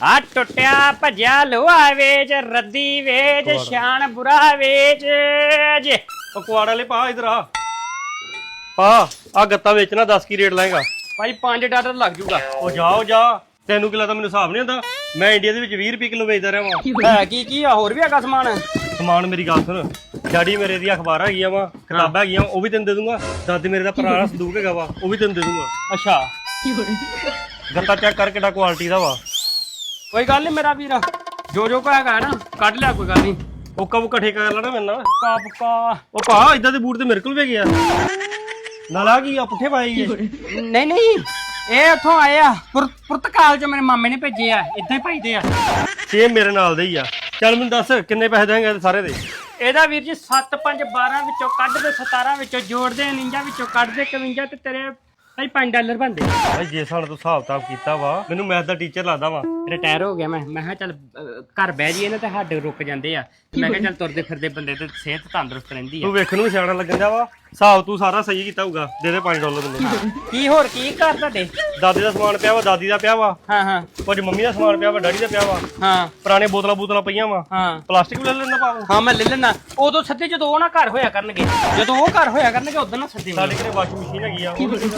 ਆ ਟੁੱਟਿਆ ਭੱਜਿਆ ਲੋਹਾ ਵੇਚ ਰੱਦੀ ਵੇਚ ਸ਼ਾਨ ਬੁਰਾ ਵੇਚ। ਜੇ ਪਕਵਾੜ ਵਾਲੇ ਪਾ ਇਧਰ ਆ। ਪਾ ਆ ਗੱਤਾ ਵੇਚਣਾ 10 ਕੀ ਰੇਟ ਲਾਏਗਾ? ਭਾਈ 5 ਡਾਲਰ ਲੱਗ ਜੂਗਾ। ਉਹ ਜਾਓ ਜਾ। ਤੈਨੂੰ ਕਿਲਾ ਤਾਂ ਮੈਨੂੰ ਹਿਸਾਬ ਨਹੀਂ ਹੁੰਦਾ? ਮੈਂ ਇੰਡੀਆ ਦੇ ਵਿੱਚ 20 ਰੁਪਏ ਕਿਲੋ ਵੇਚਦਾ ਰਿਹਾ ਵਾਂ। ਹੈ ਕੀ ਕੀ ਆ ਹੋਰ ਵੀ ਹੈਗਾ ਸਮਾਨ? ਸਮਾਨ ਮੇਰੀ ਗੱਲ ਸੁਣ। ਡੈਡੀ ਮੇਰੇ ਦੀ ਅਖਬਾਰਾਂ ਹੈਗੀਆਂ ਵਾ ਕਿਤਾਬਾਂ ਹੈਗੀਆਂ ਉਹ ਵੀ ਤੈਨੂੰ ਦੇ ਦੂੰਗਾ। ਦਾਦੀ ਮੇਰੇ ਦਾ ਪੁਰਾਣਾ ਸੰਦੂਕ ਹੈਗਾ ਵਾ ਉਹ ਵੀ ਤੈਨੂੰ ਦੇ ਦੂੰਗਾ। ਅੱਛਾ। ਗੱਤਾ ਚੈੱਕ ਕਰ ਕਿੱਡਾ ਕੁਆਲਿਟੀ ਦਾ ਵਾ। ਕੋਈ ਗੱਲ ਨਹੀਂ ਮੇਰਾ ਵੀਰ। ਜੋ ਜੋ ਕੋ ਹੈਗਾ ਨਾ ਕੱਢ ਲਿਆ ਕੋਈ ਗੱਲ ਨਹੀਂ ਉਹ ਕਬ ਇਕੱਠੇ ਕਰ ਲੈਣਾ ਮੇਰੇ ਨਾਲ। ਕਾ ਪਕਾ ਉਹ ਭਾ ਇਦਾਂ ਦੇ ਬੂਟ ਤੇ ਮੇਰੇ ਕੋਲ ਵੀ ਹੈਗੇ ਆ। ਨਾਲ ਆ ਕੀ ਆ ਪੁੱਠੇ ਪਾਏ ਗਏ ਨਹੀਂ ਨਹੀਂ ਇਹ ਉੱਥੋਂ ਆਏ ਆ। ਪੁਰ- ਪੁਰਤਗਾਲ ਚ ਮੇਰੇ ਮਾਮੇ ਨੇ ਭੇਜੇ ਆ ਇਦਾਂ ਹੀ ਭਾਈਦੇ ਆ। ਸੇਮ ਮੇਰੇ ਨਾਲ ਦੇ ਹੀ ਆ। ਚੱਲ ਮੈਨੂੰ ਦੱਸ ਕਿੰਨੇ ਪੈਸੇ ਦੇਂਗੇ ਸਾਰੇ ਦੇ? ਇਹਦਾ ਵੀਰ ਜੀ 7 5 12 ਵਿੱਚੋਂ ਕੱਢ ਦੇ 17 ਵਿੱਚੋਂ ਜੋੜ ਦੇ 49 ਵਿੱਚੋਂ ਕੱਢ ਦੇ 51 ਤੇ ਤੇਰੇ ਭਾਈ 5 ਡਾਲਰ ਬਣਦੇ। ਭਾਈ ਜੇ ਸਾਨੂੰ ਤੂੰ ਹਿਸਾਬ ਤਾਬ ਕੀਤਾ ਵਾ ਮੈਨੂੰ ਮੈਥ ਦਾ ਟੀਚਰ ਲੱਗਦਾ ਵਾ। ਰਿਟਾਇਰ ਹੋ ਗਿਆ ਮੈਂ। ਮੈਂ ਕਿਹਾ ਚੱਲ ਅਹ, ਘਰ ਬਹਿ ਜਾਈਏ ਨਾ ਤੇ ਹੱਡ ਰੁਕ ਜਾਂਦੇ ਆ। ਤੇ ਮੈਂ ਕਿਹਾ ਚੱਲ ਤੁਰਦੇ ਫਿਰਦੇ ਬੰਦੇ ਤੇ ਸਿਹਤ ਤੰਦਰੁਸਤ ਰਹਿੰਦੀ ਆ। ਤੂੰ ਵੇਖਣ ਨੂੰ ਸਿਆਣਾ ਲੱਗਣ ਦਾ ਵਾ। ਹਿਸਾਬ ਤੂੰ ਸਾਰਾ ਸਹੀ ਕੀਤਾ ਹੋਊਗਾ ਦੇ ਦੇ 5 ਡਾਲਰ ਮੈਨੂੰ ਕੀ ਹੋਰ ਕੀ ਕਰ ਤੁਹਾਡੇ? ਦਾਦੀ ਦਾ ਸਮਾਨ ਪਿਆ ਵਾ ਦਾਦੀ ਦਾ ਪਿਆ ਵਾ। ਹਾਂ ਹਾਂ। ਕੁਝ ਮੰਮੀ ਦਾ ਸਮਾਨ ਪਿਆ ਵਾ ਡੈਡੀ ਦਾ ਪਿਆ ਵਾ। ਹਾਂ। ਪੁਰਾਣੇ ਬੋਤਲਾਂ ਬੋਤਲਾਂ ਪਈਆਂ ਵਾ। ਹਾਂ। ਪਲਾਸਟਿਕ ਵੀ ਲੈ ਲੈਂਦਾ ਪਾਉ ਹਾਂ ਮੈਂ ਲੈ ਲੈਣਾ ਉਦੋਂ ਸੱਦੇ ਜਦੋਂ ਉਹ ਨਾ ਘਰ ਹੋਇਆ ਕਰਨਗੇ ਜਦੋਂ ਉਹ ਘਰ ਹੋਇਆ ਕਰਨਗੇ ਉਦੋਂ ਨਾ ਸੱਦੇ ਸਾਡੇ ਘਰੇ ਵਾਸ਼ਿੰਗ ਮਸ਼ੀਨ ਹੈਗੀ ਆ ਉਹ ਵੀ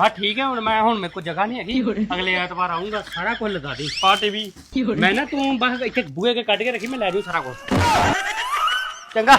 ਹਾਂ ਠੀਕ ਹੈ ਹੁਣ ਮੈਂ ਹੁਣ ਮੇਰੇ ਕੋਲ ਜਗ੍ਹਾ ਨਹੀਂ ਹੈਗੀ। ਅਗਲੇ ਐਤਵਾਰ ਆਉਂਗਾ ਸਾਰਾ ਕੁਝ ਲਗਾ ਦੇ। ਪਾ ਟੀਵੀ। ਮੈਂ ਨਾ ਤੂੰ ਬਸ ਇੱਥੇ ਬੂਹੇ ਕੇ ਕੱਢ ਕੇ ਰੱਖੀ ਮੈਂ ਲੈ ਜੂ ਸਾਰਾ ਕੁਝ। ਚੰਗਾ।